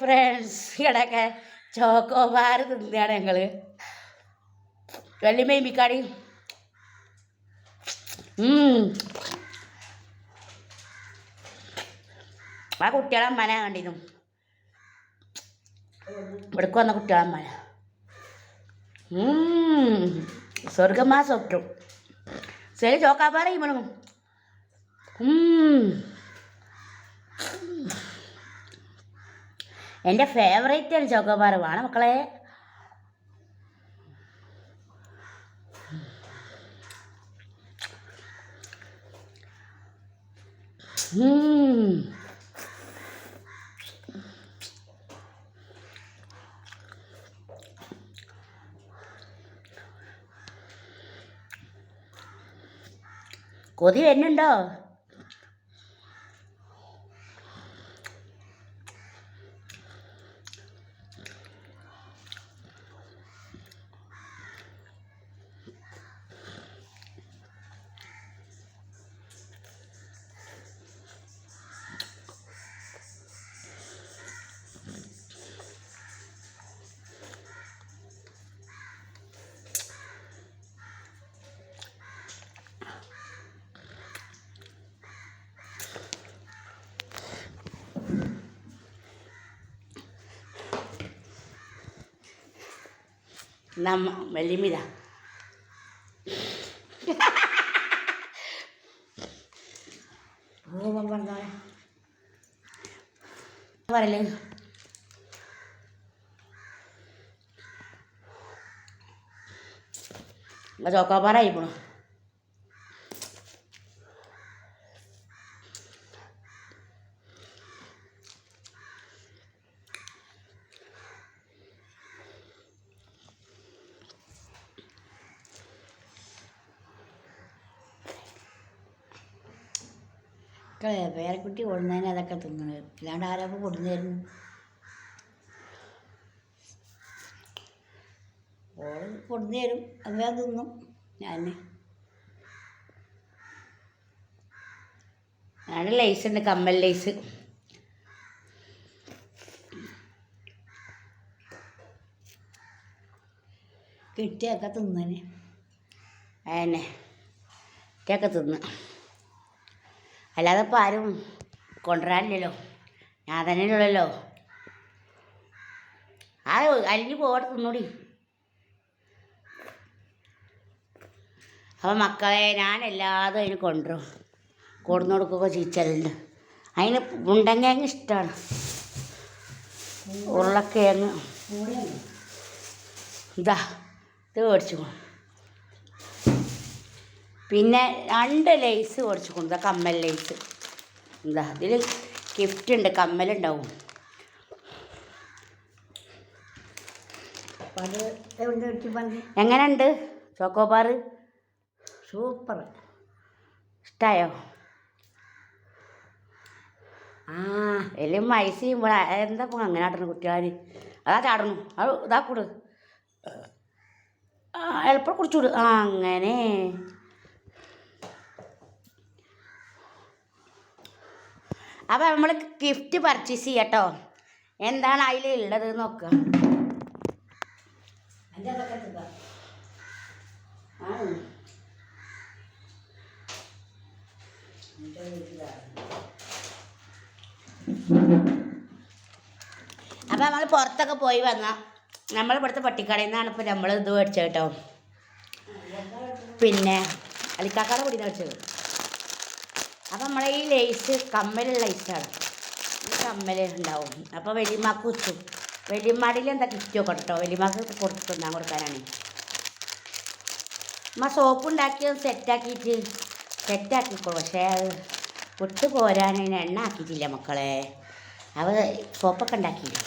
Friends ഇടയ്ക്ക് chocobar തിന്നുകയാണ് ഞങ്ങൾ വലിയ മേമിക്കാടി ആ കുട്ടികളെ അമ്മനെ കണ്ടിരുന്നു. ഇവിടേക്ക് വന്ന കുട്ടികളെ അമ്മന. സ്വർഗമാ സ്വപ്നം. ശരി ചോക്കാപ്പാറ ഇവണും എന്റെ ഫേവറേറ്റ് ആണ് ചോക്കോബാറുമാണ് മക്കളെ. കൊതി വരുന്നുണ്ടോ? നമ്മ വെള്ളിമിത പറയല്ലേ ചോക്കാപ്പാറായി പോണു പേരക്കുട്ടി കൊടുന്നതിന് അതൊക്കെ തിന്നണത് അല്ലാണ്ട് ആരൊക്കെ കൊടുന്നായിരുന്നു ഓൾ കൊടുന്നു തരും അത് ഞാൻ തിന്നും. ഞാൻ ഞാൻ ലൈസ് ഉണ്ട് കമ്മൽ ലൈസ്. കിട്ടിയൊക്കെ തിന്നനെ അതന്നെ കിട്ടിയൊക്കെ തിന്ന്. അല്ലാതെ ഇപ്പം ആരും കൊണ്ടുവരാനില്ലല്ലോ. ഞാൻ തന്നെ ഉള്ളല്ലോ. ആ അലിഞ്ഞു പോകട്ടെ തിന്നൂടി. അപ്പം മക്കളെ ഞാൻ എല്ലാതും അതിന് കൊണ്ടുവരും. കൊടുന്നു കൊടുക്കുകയൊക്കെ ചീച്ചലുണ്ട്. അതിന് ഉണ്ടങ്കിഴങ്ങ് ഇഷ്ടമാണ് ഉരുളക്കിഴങ്ങ്. ഇതാ ഇത് മേടിച്ചു പിന്നെ രണ്ട് ലേസ് കുറച്ച് കൊണ്ടു കമ്മൽ ലേസ് എന്താ അതിൽ ഗിഫ്റ്റ് ഉണ്ട് കമ്മലുണ്ടാവും. എങ്ങനെയുണ്ട്? Choco bar super. ഇഷ്ടമായോ ആ. എല്ലാം മൈസ് ചെയ്യുമ്പോൾ എന്താ പോ അങ്ങനെ ആടണം കുട്ടികൾ അതാ ചാടണം അത് ഇതാക്കൂട് എളുപ്പം കുടിച്ചുവിട് ആ അങ്ങനെ. അപ്പം നമ്മൾ ഗിഫ്റ്റ് പർച്ചേസ് ചെയ്യട്ടോ. എന്താണ് അതിൽ ഉള്ളത് നോക്കുക അപ്പം നമ്മൾ പുറത്തൊക്കെ പോയി വന്ന നമ്മൾ ഇവിടുത്തെ പട്ടിക്കടയിൽ നിന്നാണ് ഇപ്പം നമ്മൾ ഇത് മേടിച്ചത് കേട്ടോ. പിന്നെ അലിക്കാക്കാടെ കൂടി മേടിച്ചത് അപ്പം നമ്മളെ ഈ ലേസ് കമ്മലുള്ള ലേസാണ് ഈ കമ്മൽ ഉണ്ടാവും. അപ്പോൾ വലിയമാക്ക് വെച്ചു വലിയമ്മാടിയിൽ എന്താ കിറ്റോ കേട്ടോ വലിയമാക്ക് കൊടുത്ത് തിന്നാൻ കൊടുക്കാനാണ്. അമ്മ സോപ്പ് ഉണ്ടാക്കിയത് സെറ്റാക്കിയിട്ട് സെറ്റാക്കിക്കോളൂ പക്ഷേ അത് വിട്ടു പോരാൻ എണ്ണ ആക്കിയിട്ടില്ല മക്കളെ. അവ സോപ്പൊക്കെ ഉണ്ടാക്കിയില്ല?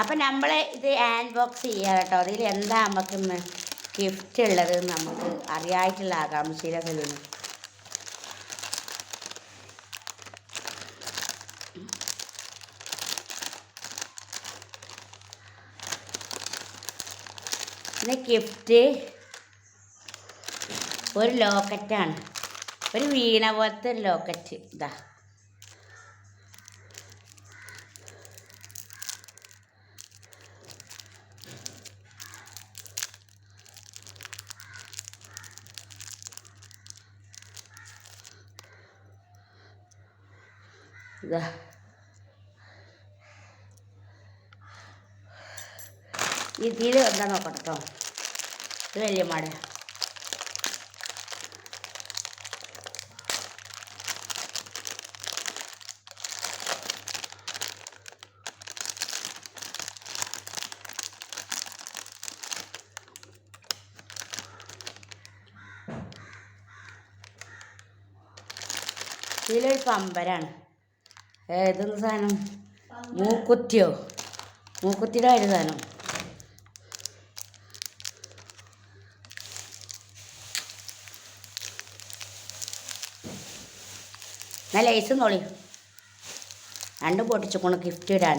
അപ്പം നമ്മൾ ഇത് ഹാൻഡ് ബോക്സ് ചെയ്യുക കേട്ടോ. അതിൽ എന്താ നമുക്ക് ഇന്ന് ഗിഫ്റ്റ് ഉള്ളത് നമുക്ക് അറിയായിട്ടുള്ള ആകാംക്ഷയിലെ സലൂണ്. പിന്നെ ഗിഫ്റ്റ് ഒരു ലോക്കറ്റാണ് ഒരു വീണ പോലത്തെ ഒരു ലോക്കറ്റ് ഇതാ. ഇതാ. ഇതിൽ എന്താ നോക്കട്ടെ കേട്ടോ ഇത് വലിയ മാട. ഇതിലൊരു പമ്പരാണ്. ഏതെന്ന് സാധനം? മൂക്കുത്തിയോ? മൂക്കുത്തിയുടെ ഒരു സാധനം? നല്ല ഐസ് നോളി രണ്ടും പൊട്ടിച്ചു കൊണ്ട് ഗിഫ്റ്റ് ഇടാൻ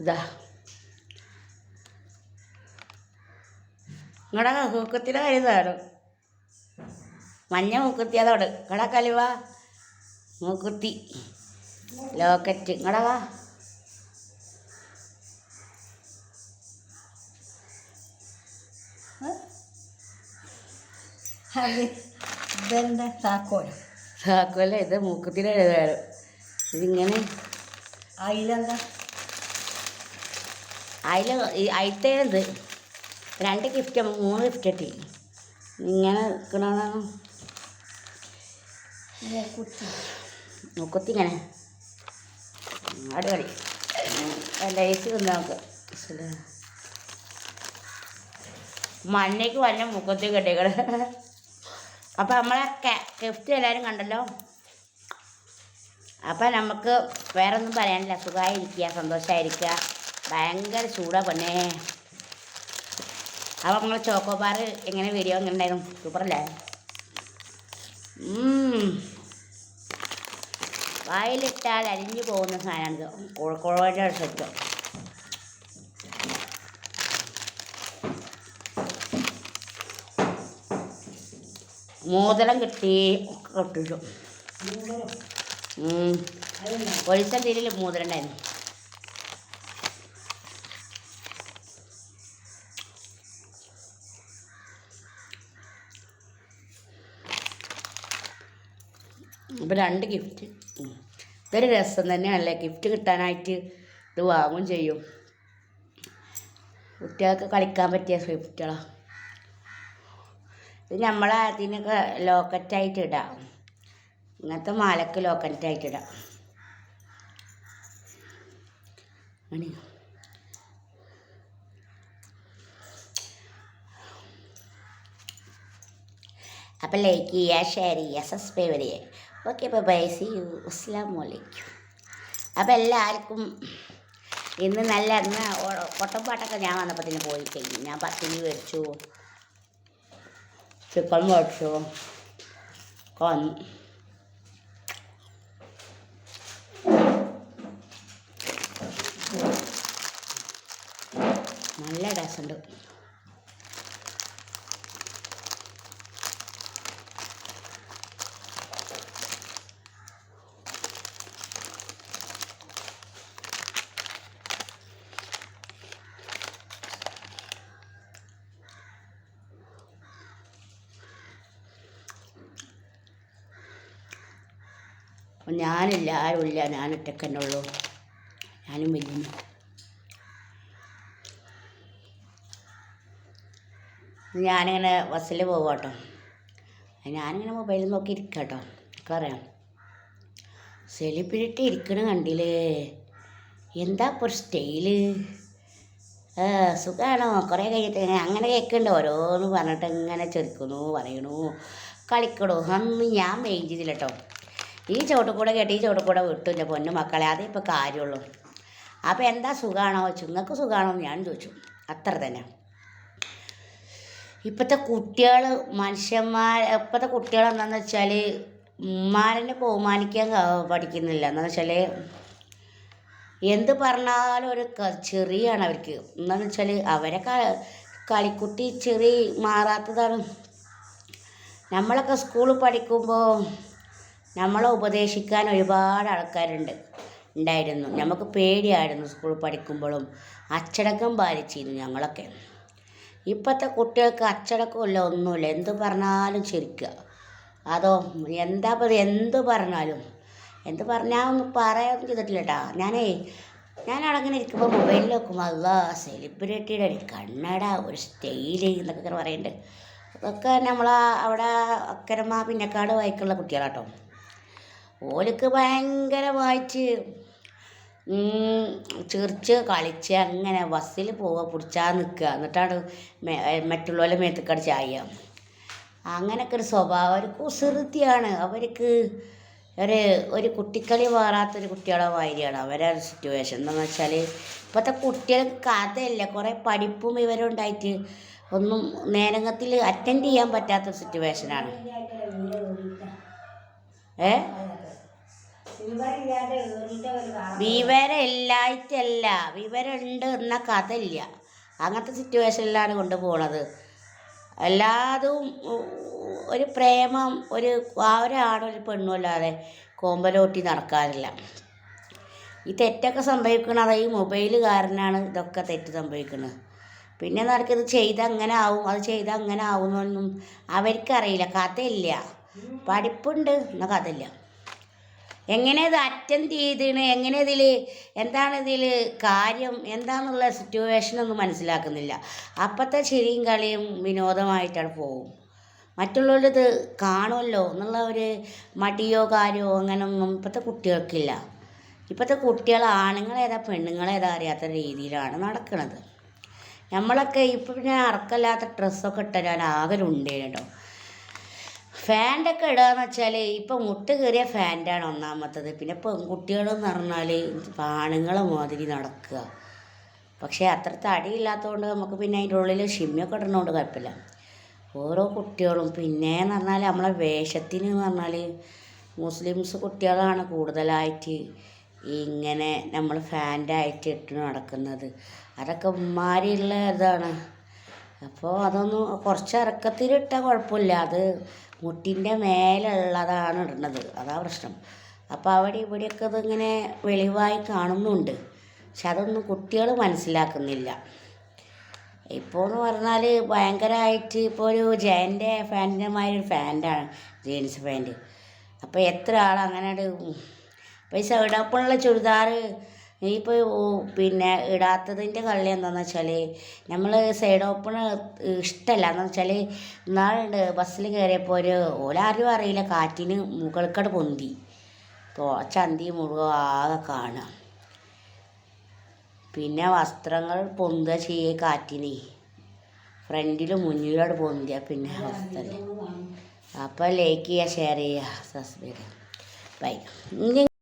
ഇതാ നിങ്ങളുടെ ഹൂക്കത്തിലെ കരുതാണ് മഞ്ഞ മൂക്കുത്തി അതോട്. നിങ്ങളുടെ കലുവ മൂക്കുത്തി. ലോക്കറ്റ്. ഇങ്ങടാ ഇതെന്താ? താക്കോൽ താക്കോല ഇത് മൂക്കുത്തിയുടെ എഴുതാറ് ഇതിങ്ങനെ അതിലെന്താ അതിൽ അയിത്തേത് രണ്ട് ഗിഫ്റ്റ് മൂന്ന് ഗിഫ്റ്റ് കിട്ടി. ഇങ്ങനെ നിൽക്കണതാണ് കുത്തി മുക്കത്തി ഇങ്ങനെ അടിപൊളി. ലൈറ്റ് തന്നെ നമുക്ക്. മഞ്ഞയ്ക്ക് വല്ല മുക്കത്തി കെട്ടികൾ അപ്പം നമ്മളെ ഗിഫ്റ്റ് എല്ലാവരും കണ്ടല്ലോ? അപ്പം നമുക്ക് വേറെ ഒന്നും പറയാനില്ല. സുഖമായിരിക്കുക സന്തോഷമായിരിക്കുക. ഭയങ്കര ചൂടാ പൊന്നെ. അപ്പോൾ നമ്മൾ ചോക്കോബാർ എങ്ങനെ വീഡിയോ എങ്ങനെ ഉണ്ടായിരുന്നു സൂപ്പറല്ലേ. വായിലിട്ടാൽ അരിഞ്ഞു പോകുന്ന സാധനമാണിത്. കോഴിക്കോടിന്റെ സെറ്റോ മോതിരം കിട്ടി. കിട്ടിച്ചു ഒരിസം തീരിൽ മോതിരം ഉണ്ടായിരുന്നു. അപ്പോൾ രണ്ട് ഗിഫ്റ്റ് ഇതൊരു രസം തന്നെയാണല്ലേ? ഗിഫ്റ്റ് കിട്ടാനായിട്ട് ഇത് വാങ്ങും ചെയ്യും. കുട്ടികൾക്ക് കളിക്കാൻ പറ്റിയ സ്വിഫ്റ്റുകളാണ് ഇത് നമ്മൾ അതിനൊക്കെ ലോക്കറ്റായിട്ട് ഇടാം. ഇങ്ങനത്തെ മാലക്ക് ലോക്കറ്റായിട്ട് ഇടാം. അപ്പം ലൈക്ക് ചെയ്യുക ഷെയർ ചെയ്യുക സബ്സ്ക്രൈബ് ചെയ്യുക. ഓക്കെ അപ്പോൾ ബൈ സി യു അസ്സാം വലൈക്കും അപ്പം എല്ലാവർക്കും ഇന്ന് നല്ല ഇന്ന് കൊട്ടപ്പാട്ടൊക്കെ ഞാൻ വന്നപ്പോൾ പോയി കഴിഞ്ഞു. ഞാൻ പത്തിരി മേടിച്ചു. ചിക്കൻ മേടിച്ചു. കൊൻ നല്ല രസമുണ്ട്. ഞാനില്ല ആരുമില്ല ഞാൻ ഒറ്റക്കന്നെ ഉള്ളൂ ഞാനും വലിയ ഞാനിങ്ങനെ ബസ്സിൽ പോകും കേട്ടോ ഞാനിങ്ങനെ മൊബൈലിൽ നോക്കി ഇരിക്കുക കേട്ടോ എനിക്കറിയാം. സെലിബ്രിറ്റി ഇരിക്കണ കണ്ടില്ലേ? എന്താ ഇപ്പോൾ ഒരു സ്റ്റൈൽ? സുഖമാണോ കുറേ കഴിഞ്ഞിട്ട് അങ്ങനെ കേൾക്കുന്നുണ്ട് ഓരോന്ന് പറഞ്ഞിട്ട് ഇങ്ങനെ ചെറുക്കുന്നു പറയണു. കളിക്കണു. അന്ന് ഞാൻ മെയിൻ ചെയ്തില്ല കേട്ടോ ഈ ചോട്ടിൽ കൂടെ കേട്ട് ഈ ചോട്ടിൽ കൂടെ വിട്ടു എന്റെ പൊന്നു മക്കളെ അതേ ഇപ്പോൾ കാര്യമുള്ളൂ. അപ്പോൾ എന്താ സുഖമാണോ ചോദിച്ചു നിങ്ങൾക്ക് സുഖമാണോ ഞാൻ ചോദിച്ചു. അത്ര തന്നെ. ഇപ്പോഴത്തെ കുട്ടികൾ മനുഷ്യന്മാർ ഇപ്പോഴത്തെ കുട്ടികൾ എന്താണെന്ന് വെച്ചാൽ ഉമ്മാരനെ ബഹുമാനിക്കാൻ പഠിക്കുന്നില്ല. എന്താണെന്ന് വെച്ചാൽ എന്ത് പറഞ്ഞാലും ഒരു ചെറിയാണ് അവർക്ക്. എന്താണെന്ന് വെച്ചാൽ അവരെ കളിക്കുട്ടി ചെറി മാറാത്തതാണ്. നമ്മളൊക്കെ സ്കൂളിൽ പഠിക്കുമ്പോൾ നമ്മളെ ഉപദേശിക്കാൻ ഒരുപാട് ആൾക്കാരുണ്ട് ഉണ്ടായിരുന്നു. നമുക്ക് പേടിയായിരുന്നു സ്കൂൾ പഠിക്കുമ്പോഴും അച്ചടക്കം പാലിച്ചിരുന്നു ഞങ്ങളൊക്കെ. ഇപ്പോഴത്തെ കുട്ടികൾക്ക് അച്ചടക്കമില്ല ഒന്നുമില്ല. എന്ത് പറഞ്ഞാലും ചിരിക്കുക. അതോ എന്താ പറയുക എന്ത് പറഞ്ഞാലും. എന്ത് പറഞ്ഞാൽ ഒന്നും പറയാനൊന്നും ചെയ്തിട്ടില്ല കേട്ടാ ഞാനേ ഞാൻ അവിടെ ഇങ്ങനെ ഇരിക്കുമ്പോൾ മൊബൈലിൽ നോക്കും അല്ല സെലിബ്രിറ്റിയുടെ ഒരു കണ്ണട ഒരു സ്റ്റൈൽ എന്നൊക്കെ പറയുന്നുണ്ട് അതൊക്കെ നമ്മളാ അവിടെ അക്കരമ്മ പിന്നക്കാട് വായിക്കുള്ള കുട്ടികളാട്ടോ. ഓലിക്ക് ഭയങ്കരമായിട്ട് ചിറിച്ച് കളിച്ച് അങ്ങനെ ബസ്സിൽ പോവുക പിടിച്ചാൽ നിൽക്കുക എന്നിട്ടാണ് മറ്റുള്ളവരെ മേത്തക്കടി ചായ. അങ്ങനെയൊക്കെ ഒരു സ്വഭാവം. ഒരു കുസൃതിയാണ്. അവർക്ക് ഒരു ഒരു കുട്ടിക്കളി മാറാത്തൊരു കുട്ടികളെ മാതിരിയാണ് അവരെ സിറ്റുവേഷൻ എന്താണെന്ന് വെച്ചാൽ ഇപ്പോഴത്തെ കുട്ടികൾക്ക് കഥയില്ല. കുറേ പഠിപ്പും ഇവരും ഉണ്ടായിട്ട് ഒന്നും നേരങ്ങത്തിൽ അറ്റൻഡ് ചെയ്യാൻ പറ്റാത്ത സിറ്റുവേഷനാണ് ഏ? വിവരം ഇല്ലായിട്ടല്ല വിവരമുണ്ട് എന്ന കഥയില്ല. അങ്ങനത്തെ സിറ്റുവേഷനിലാണ് കൊണ്ടുപോണത്. എല്ലാതും ഒരു പ്രേമം ഒരു ആ ഒരാണോ ഒരു പെണ്ണും അല്ലാതെ കോമ്പലോട്ടി നടക്കാറില്ല. ഈ തെറ്റൊക്കെ സംഭവിക്കുന്നത് ഈ മൊബൈൽ കാരനാണ് ഇതൊക്കെ തെറ്റ് സംഭവിക്കുന്നത് പിന്നെ നടക്കുന്നത് ചെയ്ത് അങ്ങനെ ആവും അത് ചെയ്ത് അങ്ങനെ ആവും എന്നൊന്നും അവർക്കറിയില്ല. കഥയില്ല. പഠിപ്പുണ്ട് എന്ന കഥയില്ല. എങ്ങനെ ഇത് അറ്റൻഡ് ചെയ്തിന് എങ്ങനെ ഇതിൽ എന്താണ് ഇതിൽ കാര്യം? എന്താണെന്നുള്ള സിറ്റുവേഷൻ ഒന്നും മനസ്സിലാക്കുന്നില്ല. അപ്പോഴത്തെ ചിരിയും കളിയും വിനോദമായിട്ടാണ് പോകും. മറ്റുള്ളവരുടെ കാണുമല്ലോ എന്നുള്ള ഒരു മടിയോ കാര്യമോ അങ്ങനെയൊന്നും ഇപ്പോഴത്തെ കുട്ടികൾക്കില്ല. ഇപ്പോഴത്തെ കുട്ടികൾ ആണുങ്ങളേതാ പെണ്ണുങ്ങളേതാ അറിയാത്ത രീതിയിലാണ് നടക്കുന്നത് നമ്മളൊക്കെ ഇപ്പം പിന്നെ അറക്കല്ലാത്ത ഡ്രസ്സൊക്കെ ഇട്ടാൽ ആകെ കേട്ടോ ഫാന്റെ ഒക്കെ ഇടുകയെന്ന് വെച്ചാൽ ഇപ്പം മുട്ട് കയറിയ ഫാന്റാണ് ഒന്നാമത്തത്. പിന്നെ പെൺകുട്ടികളെന്ന് പറഞ്ഞാൽ ആണുങ്ങളെ മാതിരി നടക്കുക. പക്ഷേ അത്ര തടിയില്ലാത്തതുകൊണ്ട് നമുക്ക് പിന്നെ അതിന്റെ ഉള്ളിൽ ഷിമ്മിയൊക്കെ ഇടുന്നതുകൊണ്ട് കുഴപ്പമില്ല. ഓരോ കുട്ടികളും പിന്നെയെന്ന് പറഞ്ഞാൽ നമ്മളെ വേഷത്തിന് എന്ന് പറഞ്ഞാൽ മുസ്ലിംസ് കുട്ടികളാണ് കൂടുതലായിട്ട് ഇങ്ങനെ നമ്മൾ ഫാന്റായിട്ട് ഇട്ട് നടക്കുന്നത്. അതൊക്കെ ഉമ്മാരിയുള്ള ഇതാണ്. അപ്പോൾ അതൊന്നും കുറച്ച് ഇറക്കത്തിലിട്ടാൽ കുഴപ്പമില്ല. അത് മുട്ടിന്റെ മേലുള്ളതാണ് ഇടുന്നത്. അതാ പ്രശ്നം. അപ്പോൾ അവിടെ ഇവിടെയൊക്കെ ഇതിങ്ങനെ വെളിവായി കാണുന്നുണ്ട്. പക്ഷെ അതൊന്നും കുട്ടികൾ മനസ്സിലാക്കുന്നില്ല. ഇപ്പോൾ എന്ന് പറഞ്ഞാൽ ഭയങ്കരമായിട്ട് ഇപ്പോൾ ഒരു ജയന്റെ ഫാനിന്റെ മാതിരി ഒരു ഫാന്റാണ് ജീൻസ് പാന്റ് അപ്പോൾ എത്ര ആൾ അങ്ങനെ ഈ സൈഡപ്പുള്ള ചുരിദാർ ഇപ്പോൾ പിന്നെ ഇടാത്തതിന്റെ കള്ളി എന്താണെന്ന് വെച്ചാൽ നമ്മൾ സൈഡ് ഓപ്പൺ ഇഷ്ടമല്ല എന്ന് വെച്ചാൽ ഇന്നാളുണ്ട് ബസ്സിൽ കയറിയപ്പോൾ ഒരു ഓലാരും അറിയില്ല. കാറ്റിന് മുകൾക്കട് പൊന്തി. ഇപ്പോൾ ചന്തി മുഴുവൻ ആകെ കാണാം. പിന്നെ വസ്ത്രങ്ങൾ പൊന്തുക ചെയ്യേ കാറ്റിന്. ഫ്രണ്ടിലും മുന്നിലോട് പൊന്തിയ പിന്നെ വസ്ത്രം അപ്പോൾ ലൈക്ക് ചെയ്യുക ഷെയർ ചെയ്യുക സബ്സ്ക്രൈബ് ബൈ